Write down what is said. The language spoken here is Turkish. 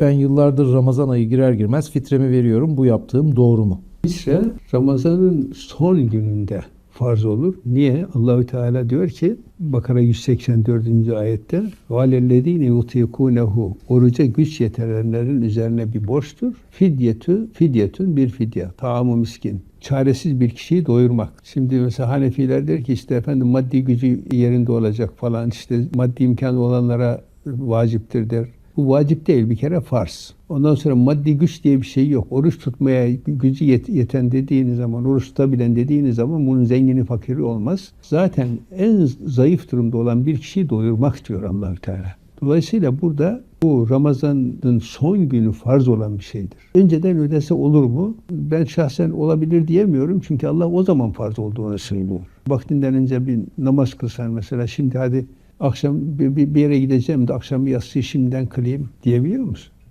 Ben yıllardır Ramazan ayı girer girmez fitremi veriyorum. Bu yaptığım doğru mu? Fitre Ramazan'ın son gününde farz olur. Niye? Allahü Teala diyor ki Bakara 184. ayette وَالَلَّذ۪ينَ يُطِيقُونَهُ Oruca güç yetirenlerin üzerine bir borçtur. Fidyetü, fidyetün bir fidye. Taamu miskin. Çaresiz bir kişiyi doyurmak. Şimdi mesela Hanefiler der ki işte efendim maddi gücü yerinde olacak falan işte maddi imkanı olanlara vaciptir der. Bu vacip değil bir kere farz. Ondan sonra maddi güç diye bir şey yok. Oruç tutmaya gücü yet- yeten dediğiniz zaman, oruç tutabilen dediğiniz zaman bunun zengini fakiri olmaz. Zaten en zayıf durumda olan bir kişiyi doyurmak diyor allah Teala. Dolayısıyla burada bu Ramazan'ın son günü farz olan bir şeydir. Önceden ödese olur mu? Ben şahsen olabilir diyemiyorum. Çünkü Allah o zaman farz olduğunu söylüyor. Vaktinden önce bir namaz kılsan mesela şimdi hadi akşam bir, bir yere gideceğim de akşam yatsıyı şimdiden kılayım diyebiliyor musun?